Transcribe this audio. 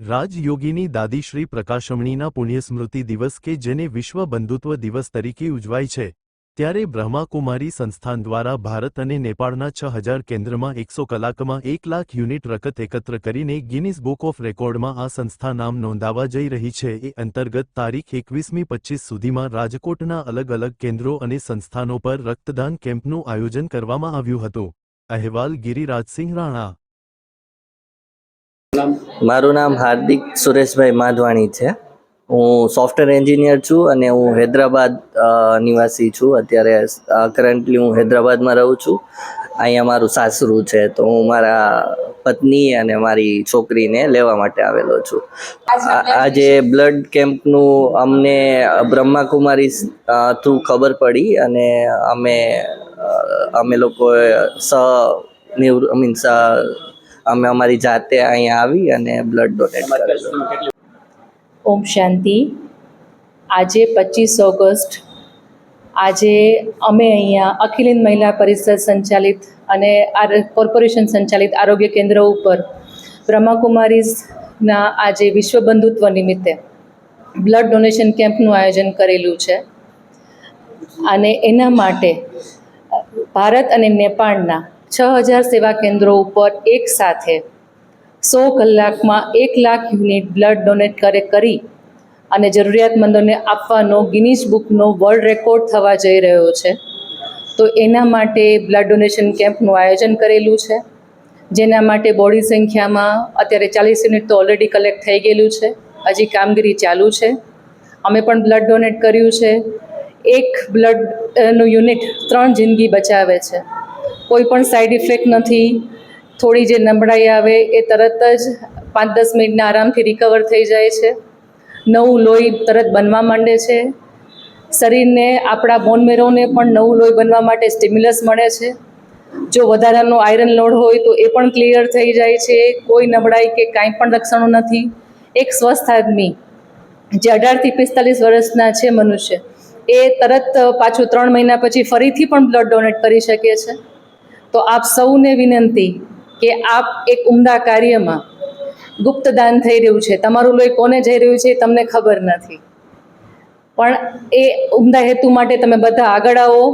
રાજયોગીની દાદી શ્રી પ્રકાશમણીના પુણ્યસ્મૃતિ દિવસ કે જેને વિશ્વ બંધુત્વ દિવસ તરીકે ઉજવાય છે, ત્યારે બ્રહ્માકુમારી સંસ્થાન દ્વારા ભારત અને નેપાળના છ હજાર કેન્દ્રમાં એકસો કલાકમાં એક લાખ યુનિટ રકત એકત્ર કરીને ગિનિસ બુક ઓફ રેકોર્ડમાં આ સંસ્થા નામ નોંધાવા જઈ રહી છે. એ અંતર્ગત તારીખ એકવીસમી પચીસ સુધીમાં રાજકોટના અલગ અલગ કેન્દ્રો અને સંસ્થાનો પર રક્તદાન કેમ્પનું આયોજન કરવામાં આવ્યું હતું. અહેવાલ ગિરિરાજસિંહ રાણા મારું નામ હાર્દિક સુરેશભાઈ માધવાણી છે. હું સોફ્ટવેર એન્જિનિયર છું અને હું હૈદરાબાદ નિવાસી છું. અત્યારે કરન્ટલી હું હૈદરાબાદમાં રહું છું. અહીંયા મારું સાસરું છે, તો હું મારા પત્ની અને મારી છોકરીને લેવા માટે આવેલો છું. આજે બ્લડ કેમ્પનું અમને બ્રહ્માકુમારી થ્રુ ખબર પડી અને અમે અમે લોકોએ સ, નિવૃ મીન્સ અમે અમારી જાતે અહીંયા આવી અને બ્લડ ડોનેટ કરેલું. ઓમ શાંતિ. આજે પચીસ ઓગસ્ટ. આજે અમે અહીંયા અખિલિન મહિલા પરિષદ સંચાલિત અને આર કોર્પોરેશન સંચાલિત આરોગ્ય કેન્દ્ર ઉપર બ્રહ્માકુમારીઝના આજે વિશ્વ બંધુત્વ નિમિત્તે બ્લડ ડોનેશન કેમ્પનું આયોજન કરેલું છે. અને એના માટે ભારત અને નેપાળના છ હજાર સેવા કેન્દ્રો ઉપર એક સાથે સો કલાકમાં એક લાખ યુનિટ બ્લડ ડોનેટ કરે કરી અને જરૂરિયાતમંદોને આપવાનો ગિનીસ બુકનો વર્લ્ડ રેકોર્ડ થવા જઈ રહ્યો છે. તો એના માટે બ્લડ ડોનેશન કેમ્પનું આયોજન કરેલું છે. જેના માટે બોડી સંખ્યામાં અત્યારે ચાલીસ યુનિટ તો ઓલરેડી કલેક્ટ થઈ ગયેલું છે. હજી કામગીરી ચાલુ છે. અમે પણ બ્લડ ડોનેટ કર્યું છે. એક બ્લડનું યુનિટ ત્રણ જિંદગી બચાવે છે. કોઈ પણ સાઈડ ઇફેક્ટ નથી. થોડી જે નબળાઈ આવે એ તરત જ પાંચ દસ મિનિટના આરામથી રિકવર થઈ જાય છે. નવું લોહી તરત બનવા માંડે છે. શરીરને, આપણા બોનમેરોને પણ નવું લોહી બનવા માટે સ્ટિમ્યુલસ મળે છે. જો વધારાનો આયરન લોડ હોય તો એ પણ ક્લિયર થઈ જાય છે. કોઈ નબળાઈ કે કાંઈ પણ લક્ષણો નથી. એક સ્વસ્થ આદમી, જે અઢારથી પિસ્તાલીસ વર્ષના છે મનુષ્ય, એ તરત પાછું ત્રણ મહિના પછી ફરીથી પણ બ્લડ ડોનેટ કરી શકે છે. તો આપ સૌને વિનંતી કે આપ એક ઉમદા કાર્યમાં ગુપ્તદાન થઈ રહ્યું છે. તમારું લોહી કોને જઈ રહ્યું છે તમને ખબર નથી. પણ એ ઉમદા હેતુ માટે તમે બધા આગળ આવો.